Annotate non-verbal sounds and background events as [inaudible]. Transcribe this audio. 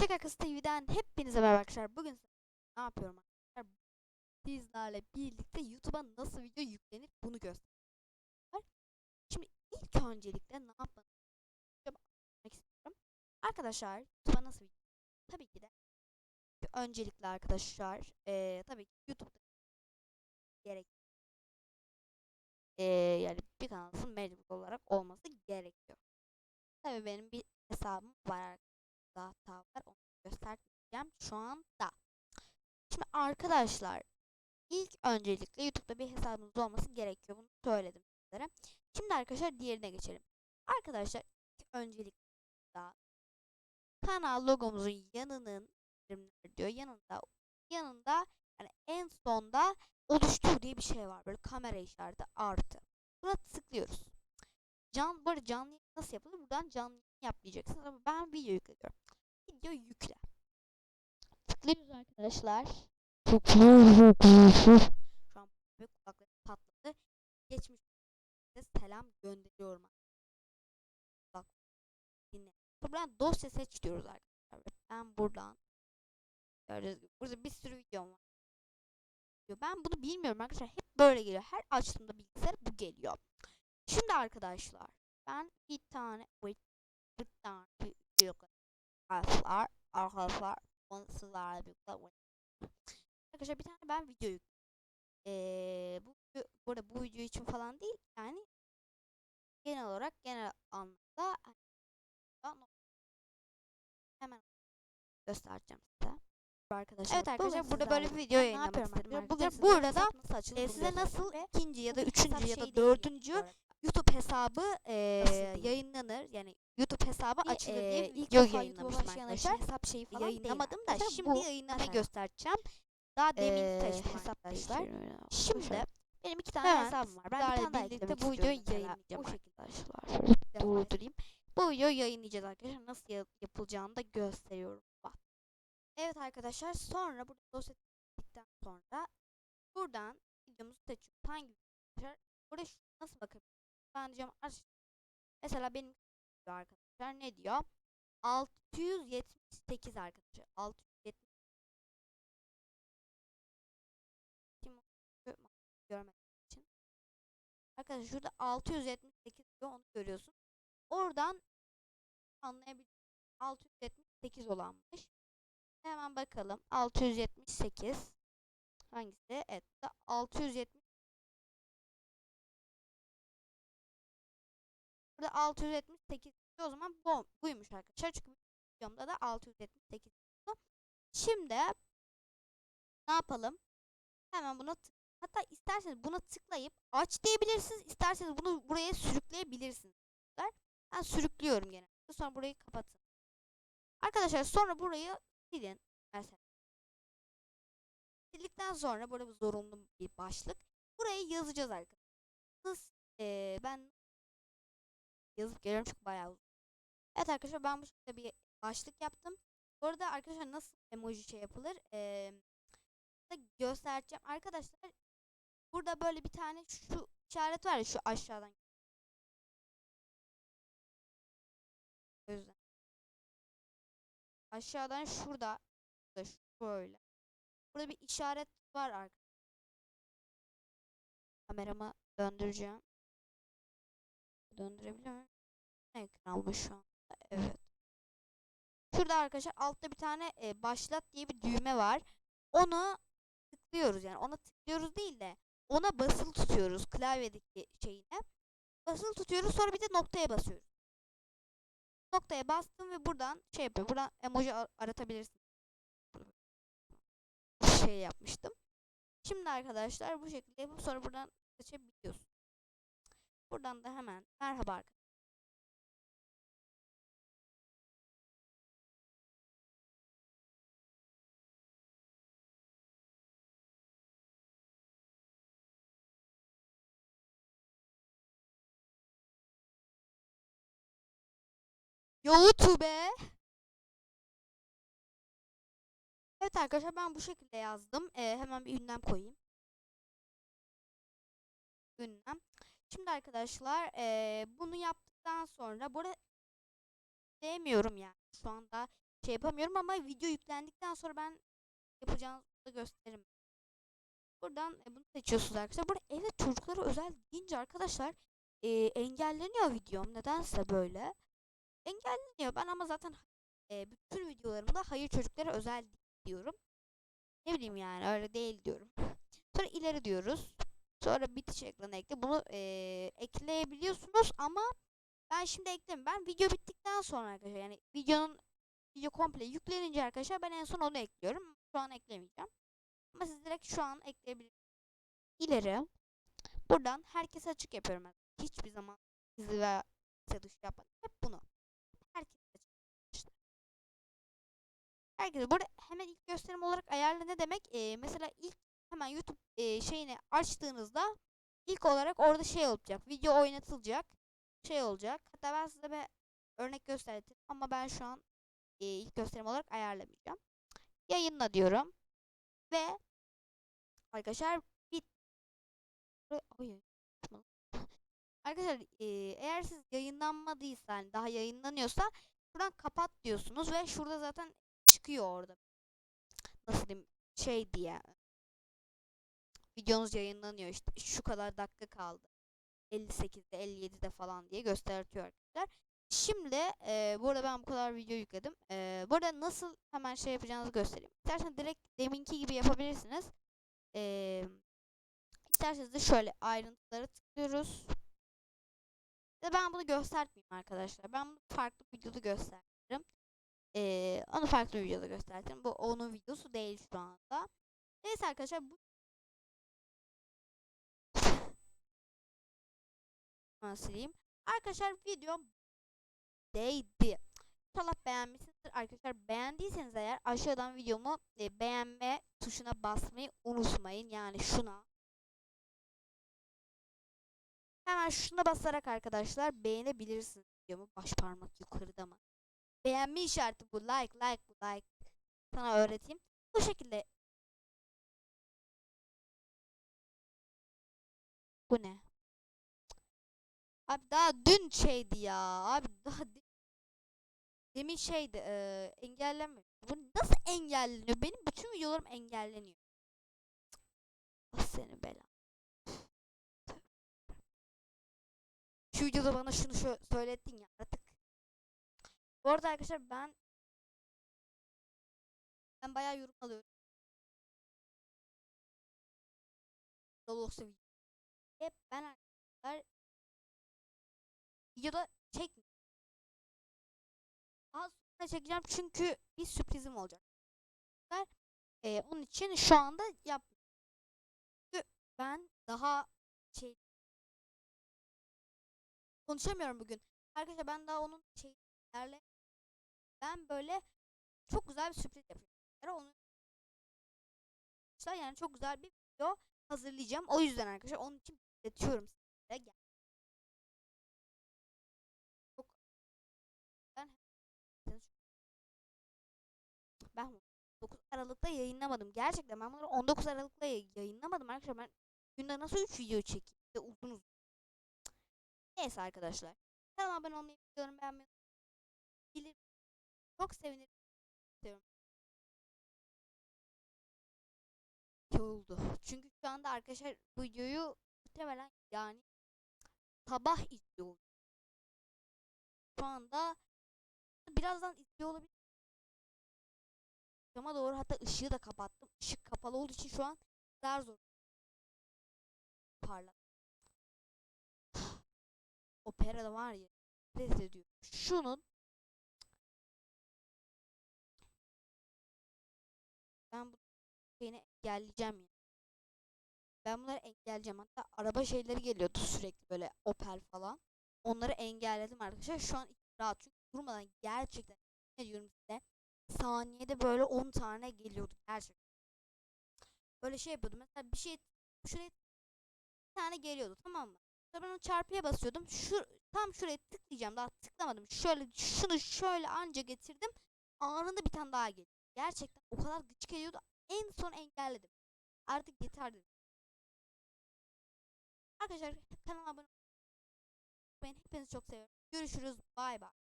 Çek Akısı TV'den hepinize merhaba arkadaşlar. Bugün ne yapıyorum arkadaşlar? Sizlerle birlikte YouTube'a nasıl video yüklenir bunu göstereceğim. Şimdi ilk öncelikle ne yapmak istiyorum? Arkadaşlar YouTube'a nasıl video Tabii ki de öncelikle arkadaşlar eee tabii ki YouTube'da gerek eee yani bir kanalın mecbur olarak olması gerekiyor. Tabii benim bir hesabım var arkadaşlar da hata var. Onu göstermeyeceğim şu anda. Şimdi arkadaşlar ilk öncelikle YouTube'da bir hesabınız olması gerekiyor. Bunu söyledim sizlere. Şimdi arkadaşlar diğerine geçelim. Arkadaşlar ilk öncelikle kanal logomuzun yanının diyor yanında yanında yani en sonda oluştur diye bir şey var. Böyle kamera işareti artı. Buna tıklıyoruz. Can, bu arada canlı nasıl yapılır? Buradan canlı yayın ama ben video yüklüyorum. Video yükle. Tıklıyoruz arkadaşlar. Şu an bir kulaklarım patladı. Geçmiş selam gönderiyorum. Bak dinle. Buradan dosya seç diyoruz arkadaşlar. Ben buradan gördüğünüz gibi burada bir sürü videom var. Ben bunu bilmiyorum arkadaşlar. Hep böyle geliyor. Her açtığımda bilgisayar bu geliyor. Şimdi arkadaşlar ben bir tane bir, bir tane video arkadaşlar arkadaşlar onu sizlerle birlikte arkadaşlar bir tane ben video yükledim. Ee, bu burada bu video için falan değil yani genel olarak genel anlamda hani, hemen göstereceğim size. Arkadaşlar, evet arkadaşlar burada böyle bir video yayınlamak istedim. Bugün burada da e, size nasıl ikinci ya da üçüncü ya da dördüncü YouTube hesabı e, yayınlanır. Yani YouTube hesabı Bir, açılır e, diye ilk video yayınlamıştım arkadaşlar. hesap şeyi falan Yayınlamadım değil da arkadaşlar. şimdi yayınlamayı göstereceğim. Daha demin Ee, arkadaşlar. ya. Şimdi benim iki tane Hemen hesabım var. Ben bir tane daha eklemek bu videoyu mesela. yayınlayacağım Bu şekilde arkadaşlar. [laughs] durdurayım. Bu videoyu yayınlayacağız arkadaşlar. Nasıl ya- yapılacağını da gösteriyorum. Bak. Evet arkadaşlar sonra burada dosya tıkladıktan sonra buradan videomuzu seçiyoruz. Hangi video arkadaşlar? Burada şu, nasıl bakabiliriz? Ben diyeceğim. Mesela benim arkadaşlar ne diyor? 678 arkadaşlar. 670 Kim gö- görmemek için. Arkadaşlar şurada 678 diyor onu görüyorsun. Oradan anlayabilirsiniz. 678 olanmış. Hemen bakalım. 678 hangisi? Evet. bu da 670 Burada 678 diyor. O zaman bu, buymuş arkadaşlar. Çünkü videomda da 678 diyor. Şimdi ne yapalım? Hemen buna Hatta isterseniz buna tıklayıp aç diyebilirsiniz. İsterseniz bunu buraya sürükleyebilirsiniz. Ben sürüklüyorum gene. Sonra burayı kapatın. Arkadaşlar sonra burayı silin. Mesela. Sildikten sonra burada bu zorunlu bir başlık. Burayı yazacağız arkadaşlar. Nasıl, eee, ben yazıp geliyorum çünkü bayağı uzun. Evet arkadaşlar ben bu şekilde bir başlık yaptım. Bu arada arkadaşlar nasıl emoji şey yapılır? Da göstereceğim. Arkadaşlar burada böyle bir tane şu işaret var ya şu aşağıdan. O yüzden. Aşağıdan şurada da şöyle. Burada bir işaret var arkadaşlar. Kameramı döndüreceğim. Döndürebiliyor muyum? Ekran almış şu anda? Evet. Şurada arkadaşlar altta bir tane e, başlat diye bir düğme var. Onu tıklıyoruz yani ona tıklıyoruz değil de ona basılı tutuyoruz klavyedeki şeyine. Basılı tutuyoruz sonra bir de noktaya basıyoruz. Noktaya bastım ve buradan şey yapıyor. Buradan emoji ar- aratabilirsin. Bu şey yapmıştım. Şimdi arkadaşlar bu şekilde yapıp sonra buradan seçebiliyorsun. Buradan da hemen merhaba arkadaşlar. YouTube. Evet arkadaşlar ben bu şekilde yazdım. Ee, hemen bir ünlem koyayım. Ünlem. Şimdi arkadaşlar ee, bunu yaptıktan sonra burada sevmiyorum yani. Şu anda şey yapamıyorum ama video yüklendikten sonra ben yapacağınızı da gösteririm. Buradan e, bunu seçiyorsunuz arkadaşlar. Burada evde çocuklara özel deyince arkadaşlar e, engelleniyor videom. Nedense böyle. Engelleniyor. Ben ama zaten e, bütün videolarımda hayır çocuklara özel diyorum. Ne bileyim yani öyle değil diyorum. Sonra ileri diyoruz. Sonra bitiş ekranı ekle. Bunu e, ekleyebiliyorsunuz ama ben şimdi eklemiyorum. Ben video bittikten sonra arkadaşlar yani videonun video komple yüklenince arkadaşlar ben en son onu ekliyorum. Şu an eklemeyeceğim. Ama siz direkt şu an ekleyebilirsiniz. İleri. Buradan herkese açık yapıyorum ben. Hiçbir zaman sizi ve size dışı. Hep bunu. Herkese açık arkadaşlar. Herkese. Burada hemen ilk gösterim olarak ayarla ne demek? Ee, mesela ilk hemen YouTube e, şeyini açtığınızda ilk olarak orada şey olacak. Video oynatılacak. Şey olacak. Hatta ben size bir örnek göstereyim ama ben şu an e, ilk gösterim olarak ayarlamayacağım. Yayınla diyorum. Ve arkadaşlar bit Arkadaşlar e, eğer siz yayınlanmadıysa yani daha yayınlanıyorsa şuradan kapat diyorsunuz ve şurada zaten çıkıyor orada. Nasıl diyeyim şey diye. Videonuz yayınlanıyor işte şu kadar dakika kaldı. 58'de 57'de falan diye gösteriyor arkadaşlar. Şimdi e, burada ben bu kadar video yükledim. E, burada nasıl hemen şey yapacağınızı göstereyim. İsterseniz direkt deminki gibi yapabilirsiniz. E, isterseniz de şöyle ayrıntıları tıklıyoruz. Ben bunu göstermeyeyim arkadaşlar. Ben bunu farklı videoda gösteririm. E, onu farklı videoda gösterdim. Bu onun videosu değil şu anda. Neyse arkadaşlar bu sileyim. Arkadaşlar videom değdi. İnşallah beğenmişsinizdir arkadaşlar. Beğendiyseniz eğer aşağıdan videomu e, beğenme tuşuna basmayı unutmayın. Yani şuna. Hemen şuna basarak arkadaşlar beğenebilirsiniz videomu. Baş parmak yukarıda mı? Beğenme işareti bu. Like like bu like. Sana öğreteyim. Bu şekilde. Bu ne? Abi daha dün şeydi ya. Abi daha demin şeydi. E, engelleme. Bu nasıl engelleniyor? Benim bütün videolarım engelleniyor. Allah seni bela. Şu videoda bana şunu şö söylettin ya artık. Bu arada arkadaşlar ben ben bayağı yorum alıyorum. Roblox'a video. Hep ben arkadaşlar videoda çek daha sonra çekeceğim çünkü bir sürprizim olacak. Ee, onun için şu anda yap. Ben daha şey konuşamıyorum bugün. Arkadaşlar ben daha onun şeylerle ben böyle çok güzel bir sürpriz yapıyorum. Onu yani çok güzel bir video hazırlayacağım. O yüzden arkadaşlar onun için iletiyorum size. Ben 9 Aralık'ta yayınlamadım. Gerçekten ben bunları 19 Aralık'ta yayınlamadım arkadaşlar. Ben günde nasıl 3 video çekeyim? De uzun uzun. Neyse arkadaşlar. Kanalıma abone olmayı, videolarımı beğenmeyi bilir. Çok sevinirim. Istiyorum. oldu. Çünkü şu anda arkadaşlar bu videoyu muhtemelen yani sabah izliyor. Şu anda birazdan izliyor olabilir. Cama doğru hatta ışığı da kapattım. Işık kapalı olduğu için şu an daha zor. Parlak. [sighs] Operada var ya. Nefret ediyorum. Şunun ben bu şeyini engelleyeceğim ya. Ben bunları engelleyeceğim. Hatta araba şeyleri geliyordu sürekli böyle Opel falan. Onları engelledim arkadaşlar. Şu an rahat çünkü durmadan gerçekten ne diyorum size saniyede böyle 10 tane geliyordu gerçekten. Böyle şey yapıyordum. Mesela bir şey şuraya bir tane geliyordu tamam mı? Sonra ben onu çarpıya basıyordum. Şu tam şuraya tıklayacağım. Daha tıklamadım. Şöyle şunu şöyle anca getirdim. Anında bir tane daha geldi. Gerçekten o kadar gıcık ediyordu. En son engelledim. Artık yeter dedim. Arkadaşlar kanalıma abone olmayı. Hepinizi çok seviyorum. Görüşürüz. Bay bay.